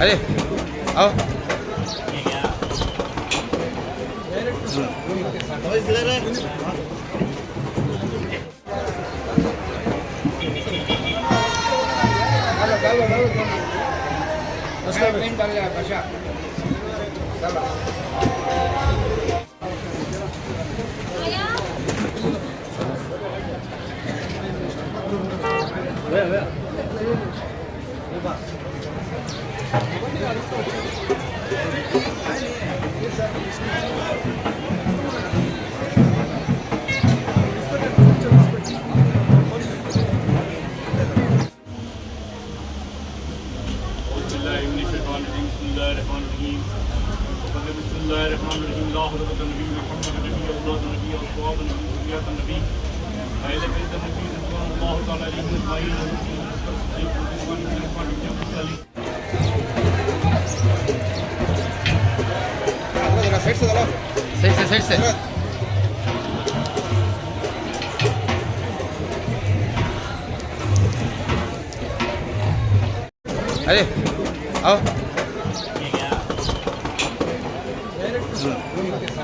अरे आओ उसमें डाल जाए बचा Vea, vea.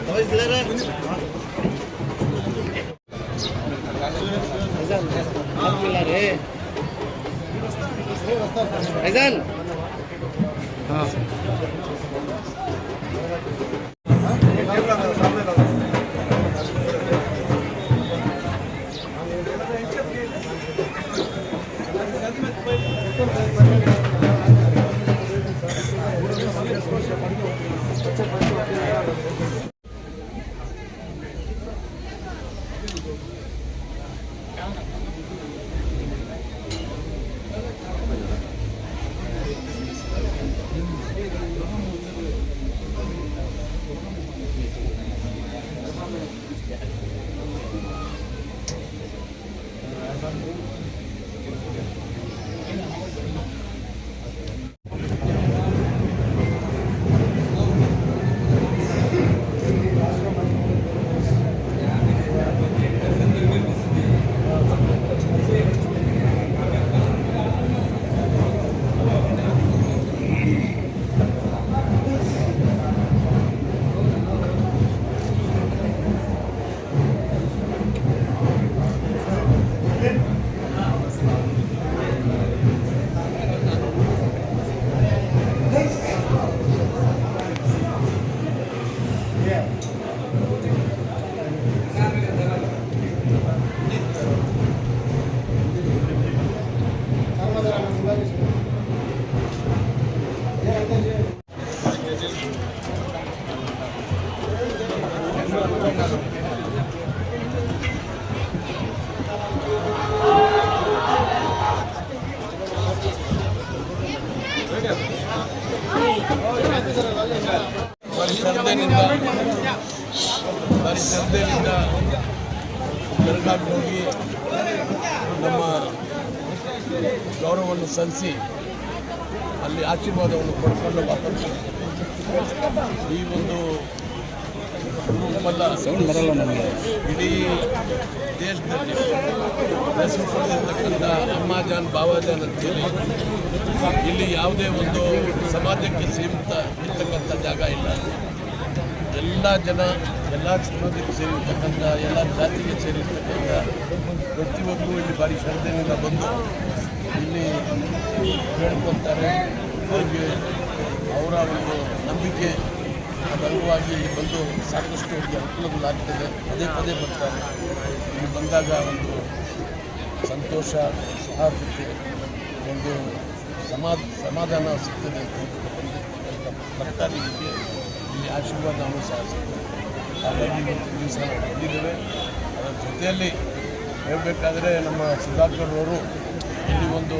Dois galera, ভাইজান হ্যাঁ ಗೌರವವನ್ನು ಸಲ್ಲಿಸಿ ಅಲ್ಲಿ ಆಶೀರ್ವಾದವನ್ನು ಪಡ್ಕೊಂಡು ವಾಪಸ್ ಈ ಒಂದು ಗುರುಮಲ್ಲ ಇಡೀ ದೇಶದಲ್ಲಿ ಹೆಸರು ಪಡೆದಿರ್ತಕ್ಕಂಥ ಅಮ್ಮಾಜಾನ್ ಬಾಬಾಜಾನ್ ಅಂತೇಳಿ ಇಲ್ಲಿ ಯಾವುದೇ ಒಂದು ಸಮಾಜಕ್ಕೆ ಸೀಮಿತ ಇರ್ತಕ್ಕಂಥ ಜಾಗ ಇಲ್ಲ. ಎಲ್ಲ ಜನ, ಎಲ್ಲ ಸಮಾಜಕ್ಕೆ ಸೇರಿರ್ತಕ್ಕಂಥ, ಎಲ್ಲ ಜಾತಿಗೆ ಸೇರಿರ್ತಕ್ಕಂಥ ಪ್ರತಿಯೊಬ್ಬರು ಇಲ್ಲಿ ಭಾರಿ ಶ್ರದ್ಧೆಯಿಂದ ಬಂದು ಹೇಳ್ಕೊತಾರೆ ಅವರಿಗೆ ಅವರ ಒಂದು ನಂಬಿಕೆ ಅದರವಾಗಿ ಇಲ್ಲಿ ಬಂದು ಸಾಕಷ್ಟು ಅವರಿಗೆ ಅನುಕೂಲಗಳಾಗ್ತದೆ. ಪದೇ ಪದೇ ಬರ್ತಾರೆ. ಇಲ್ಲಿ ಬಂದಾಗ ಒಂದು ಸಂತೋಷ, ಸೌಹಾರ್ದತೆ, ಒಂದು ಸಮಾಧ ಸಮಾಧಾನ ಸಿಗ್ತದೆ ಅಂತ ಬರ್ತಾರೆ ಇಲ್ಲಿಗೆ ಇಲ್ಲಿ ಆಶೀರ್ವಾದವನ್ನು ಸಹ ಸಿಗ್ತದೆ. ಹಾಗಾಗಿ ಇವತ್ತು ದಿವಸ ಬಂದಿದ್ದೇವೆ. ಅದರ ಜೊತೆಯಲ್ಲಿ ಹೇಳಬೇಕಾದ್ರೆ ನಮ್ಮ ಸುಧಾಕರ್ ಅವರು ಇಲ್ಲಿ ಒಂದು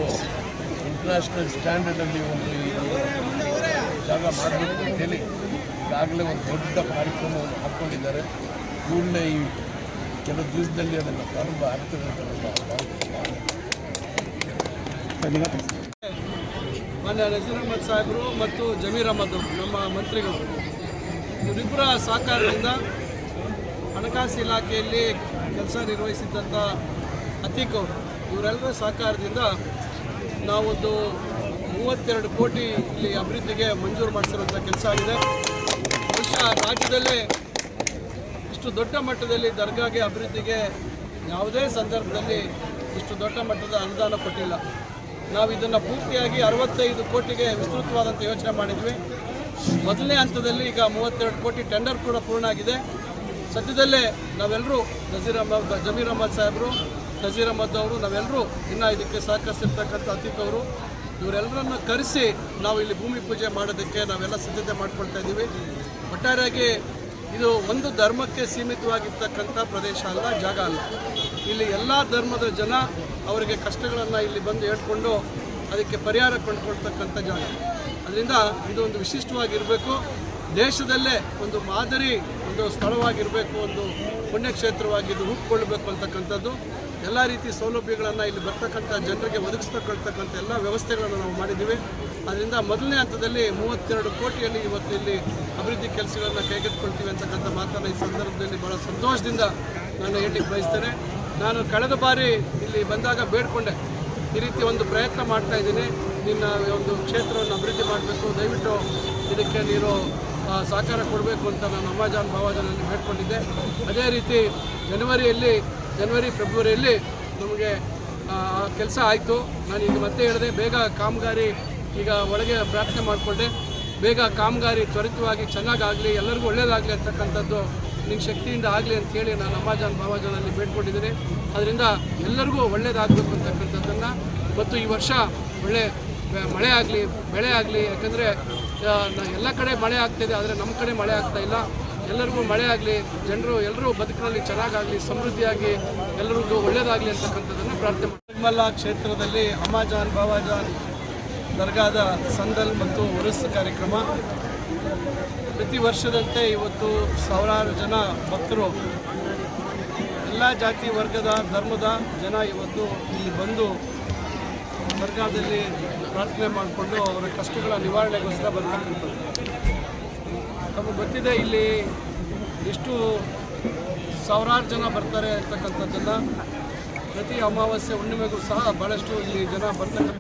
ಇಂಟರ್ನ್ಯಾಷನಲ್ ಸ್ಟ್ಯಾಂಡರ್ಡಲ್ಲಿ ಒಂದು ಜಾಗ ಮಾಡಬೇಕು ಅಂತೇಳಿ ಈಗಾಗಲೇ ಒಂದು ದೊಡ್ಡ ಕಾರ್ಯಕ್ರಮವನ್ನು ಹಾಕ್ಕೊಂಡಿದ್ದಾರೆ ಕೂಡಲೇ ಈ ಕೆಲವು ದಿವಸದಲ್ಲಿ ಅದನ್ನು ಪ್ರಾರಂಭ ಆಗ್ತದೆ ಅಂತ. ಮಾನ್ಯ ನಜೀರ್ ಅಹಮದ್ ಸಾಹೇಬರು ಮತ್ತು ಜಮೀರ್ ಅಹಮದ್ ನಮ್ಮ ಮಂತ್ರಿಗಳು, ಇವರಿಬ್ಬರ ಸಹಕಾರದಿಂದ ಹಣಕಾಸು ಇಲಾಖೆಯಲ್ಲಿ ಕೆಲಸ ನಿರ್ವಹಿಸಿದ್ದಂಥ ಅತೀಕ್ ಅವರು, ಇವರೆಲ್ಲರ ಸಹಕಾರದಿಂದ ನಾವೊಂದು ಮೂವತ್ತೆರಡು ಕೋಟಿ ಇಲ್ಲಿ ಅಭಿವೃದ್ಧಿಗೆ ಮಂಜೂರು ಮಾಡಿಸಿರುವಂಥ ಕೆಲಸ ಆಗಿದೆ. ಬಹುಶಃ ರಾಜ್ಯದಲ್ಲೇ ಇಷ್ಟು ದೊಡ್ಡ ಮಟ್ಟದಲ್ಲಿ ದರ್ಗಾಗೆ ಅಭಿವೃದ್ಧಿಗೆ ಯಾವುದೇ ಸಂದರ್ಭದಲ್ಲಿ ಇಷ್ಟು ದೊಡ್ಡ ಮಟ್ಟದ ಅನುದಾನ ಕೊಟ್ಟಿಲ್ಲ. ನಾವು ಇದನ್ನು ಪೂರ್ತಿಯಾಗಿ ಅರವತ್ತೈದು ಕೋಟಿಗೆ ವಿಸ್ತೃತವಾದಂಥ ಯೋಚನೆ ಮಾಡಿದ್ವಿ. ಮೊದಲನೇ ಹಂತದಲ್ಲಿ ಈಗ ಮೂವತ್ತೆರಡು ಕೋಟಿ ಟೆಂಡರ್ ಕೂಡ ಪೂರ್ಣ ಆಗಿದೆ. ಸದ್ಯದಲ್ಲೇ ನಾವೆಲ್ಲರೂ ನಜೀರ್ ಅಹಮದ್ ಜಮೀರ್ ಅಹಮದ್ ಸಾಹೇಬರು ನಜೀರ್ ಅಹಮದ್ ಅವರು ನಾವೆಲ್ಲರೂ ಇನ್ನೂ ಇದಕ್ಕೆ ಸಹಕರಿಸಿರ್ತಕ್ಕಂಥ ಅತೀಕ್ ಅವರು, ಇವರೆಲ್ಲರನ್ನು ಕರೆಸಿ ನಾವು ಇಲ್ಲಿ ಭೂಮಿ ಪೂಜೆ ಮಾಡೋದಕ್ಕೆ ನಾವೆಲ್ಲ ಸಿದ್ಧತೆ ಮಾಡ್ಕೊಳ್ತಾ ಇದ್ದೀವಿ. ಒಟ್ಟಾರೆಯಾಗಿ ಇದು ಒಂದು ಧರ್ಮಕ್ಕೆ ಸೀಮಿತವಾಗಿರ್ತಕ್ಕಂಥ ಪ್ರದೇಶ ಅಲ್ಲ, ಜಾಗ ಅಲ್ಲ. ಇಲ್ಲಿ ಎಲ್ಲ ಧರ್ಮದ ಜನ ಅವರಿಗೆ ಕಷ್ಟಗಳನ್ನು ಇಲ್ಲಿ ಬಂದು ಹೇಳ್ಕೊಂಡು ಅದಕ್ಕೆ ಪರಿಹಾರ ಕಂಡುಕೊಳ್ತಕ್ಕಂಥ ಜಾಗ. ಅದರಿಂದ ಇದು ಒಂದು ವಿಶಿಷ್ಟವಾಗಿರಬೇಕು. ದೇಶದಲ್ಲೇ ಒಂದು ಮಾದರಿ, ಒಂದು ಸ್ಥಳವಾಗಿರಬೇಕು, ಒಂದು ಪುಣ್ಯಕ್ಷೇತ್ರವಾಗಿ ಇದು ರೂಪುಗೊಳ್ಳಬೇಕು ಅಂತಕ್ಕಂಥದ್ದು. ಎಲ್ಲ ರೀತಿ ಸೌಲಭ್ಯಗಳನ್ನು ಇಲ್ಲಿ ಬರ್ತಕ್ಕಂಥ ಜನರಿಗೆ ಒದಗಿಸ್ತಕ್ಕಂಥ ಎಲ್ಲ ವ್ಯವಸ್ಥೆಗಳನ್ನು ನಾವು ಮಾಡಿದ್ದೀವಿ. ಅದರಿಂದ ಮೊದಲನೇ ಹಂತದಲ್ಲಿ ಮೂವತ್ತೆರಡು ಕೋಟಿಯಲ್ಲಿ ಇವತ್ತು ಇಲ್ಲಿ ಅಭಿವೃದ್ಧಿ ಕೆಲಸಗಳನ್ನು ಕೈಗೆತ್ತಿಕೊಳ್ತೀವಿ ಅಂತಕ್ಕಂಥ ಮಾತನ್ನು ಈ ಸಂದರ್ಭದಲ್ಲಿ ಭಾಳ ಸಂತೋಷದಿಂದ ನಾನು ಹೇಳಲಿಕ್ಕೆ ಬಯಸ್ತೇನೆ. ನಾನು ಕಳೆದ ಬಾರಿ ಇಲ್ಲಿ ಬಂದಾಗ ಬೇಡಿಕೊಂಡೆ. ಈ ರೀತಿ ಒಂದು ಪ್ರಯತ್ನ ಮಾಡ್ತಾ ಇದ್ದೀನಿ. ನಿನ್ನ ಒಂದು ಕ್ಷೇತ್ರವನ್ನು ಅಭಿವೃದ್ಧಿ ಮಾಡಬೇಕು. ದಯವಿಟ್ಟು ಇದಕ್ಕೆ ನೀರು ಸಹಕಾರ ಕೊಡಬೇಕು ಅಂತ ನಾನು ಅಮ್ಮಾಜಾನ್ ಭಾವಾಜನಲ್ಲಿ ಬೇಡ್ಕೊಂಡಿದ್ದೆ. ಅದೇ ರೀತಿ ಜನವರಿಯಲ್ಲಿ ಜನವರಿ, ಫೆಬ್ರವರಿಯಲ್ಲಿ ನಮಗೆ ಕೆಲಸ ಆಯಿತು. ನಾನು ಈಗ ಮತ್ತೆ ಹೇಳಿದೆ, ಬೇಗ ಕಾಮಗಾರಿ ಈಗ ಒಳಗೆ ಪ್ರಾರ್ಥನೆ ಮಾಡಿಕೊಂಡೆ. ಬೇಗ ಕಾಮಗಾರಿ ತ್ವರಿತವಾಗಿ ಚೆನ್ನಾಗಾಗಲಿ, ಎಲ್ಲರಿಗೂ ಒಳ್ಳೇದಾಗಲಿ ಅಂತಕ್ಕಂಥದ್ದು ನಿಮ್ಮ ಶಕ್ತಿಯಿಂದ ಆಗಲಿ ಅಂತೇಳಿ ನಾನು ಅಮ್ಮಾಜಾನ್ ಬಾಬಾಜಾನಲ್ಲಿ ಬೇಡ್ಕೊಂಡಿದ್ದೀನಿ. ಅದರಿಂದ ಎಲ್ಲರಿಗೂ ಒಳ್ಳೆಯದಾಗಬೇಕು ಅಂತಕ್ಕಂಥದ್ದನ್ನು. ಮತ್ತು ಈ ವರ್ಷ ಒಳ್ಳೆ ಮಳೆ ಆಗಲಿ, ಬೆಳೆ ಆಗಲಿ, ಯಾಕಂದರೆ ಎಲ್ಲ ಕಡೆ ಮಳೆ ಆಗ್ತಾಯಿದೆ ಆದರೆ ನಮ್ಮ ಕಡೆ ಮಳೆ ಆಗ್ತಾ ಇಲ್ಲ. ಎಲ್ಲರಿಗೂ ಮಳೆ ಆಗಲಿ, ಜನರು ಎಲ್ಲರೂ ಬದುಕಿನಲ್ಲಿ ಚೆನ್ನಾಗಾಗಲಿ, ಸಮೃದ್ಧಿಯಾಗಿ ಎಲ್ಲರಿಗೂ ಒಳ್ಳೆಯದಾಗಲಿ ಅಂತಕ್ಕಂಥದ್ದನ್ನು ಪ್ರಾರ್ಥನೆ ನಿರ್ಮಲ ಕ್ಷೇತ್ರದಲ್ಲಿ ಅಮ್ಮಾಜಾನ್, ಬಾಬಾಜಾನ್ ದರ್ಗಾದ ಸಂದಲ್ ಮತ್ತು ಉರಸ್ ಕಾರ್ಯಕ್ರಮ. ಪ್ರತಿ ವರ್ಷದಂತೆ ಇವತ್ತು ಸಾವಿರಾರು ಜನ ಭಕ್ತರು, ಎಲ್ಲ ಜಾತಿ ವರ್ಗದ, ಧರ್ಮದ ಜನ ಇವತ್ತು ಇಲ್ಲಿ ಬಂದು ದರ್ಗಾದಲ್ಲಿ ಪ್ರಾರ್ಥನೆ ಮಾಡಿಕೊಂಡು ಅವರ ಕಷ್ಟಗಳ ನಿವಾರಣೆಗೋಸ್ಕರ ಬರ್ತಕ್ಕಂಥದ್ದು. ನಮಗೆ ಗೊತ್ತಿದೆ, ಇಲ್ಲಿ ಎಷ್ಟು ಸಾವಿರಾರು ಜನ ಬರ್ತಾರೆ ಅಂತಕ್ಕಂಥದ್ದೆಲ್ಲ ಪ್ರತಿ ಅಮಾವಾಸ್ಯೆ ಹುಣ್ಣಿಮೆಗೂ ಸಹ ಭಾಳಷ್ಟು ಇಲ್ಲಿ ಜನ ಬರ್ತಕ್ಕಂಥ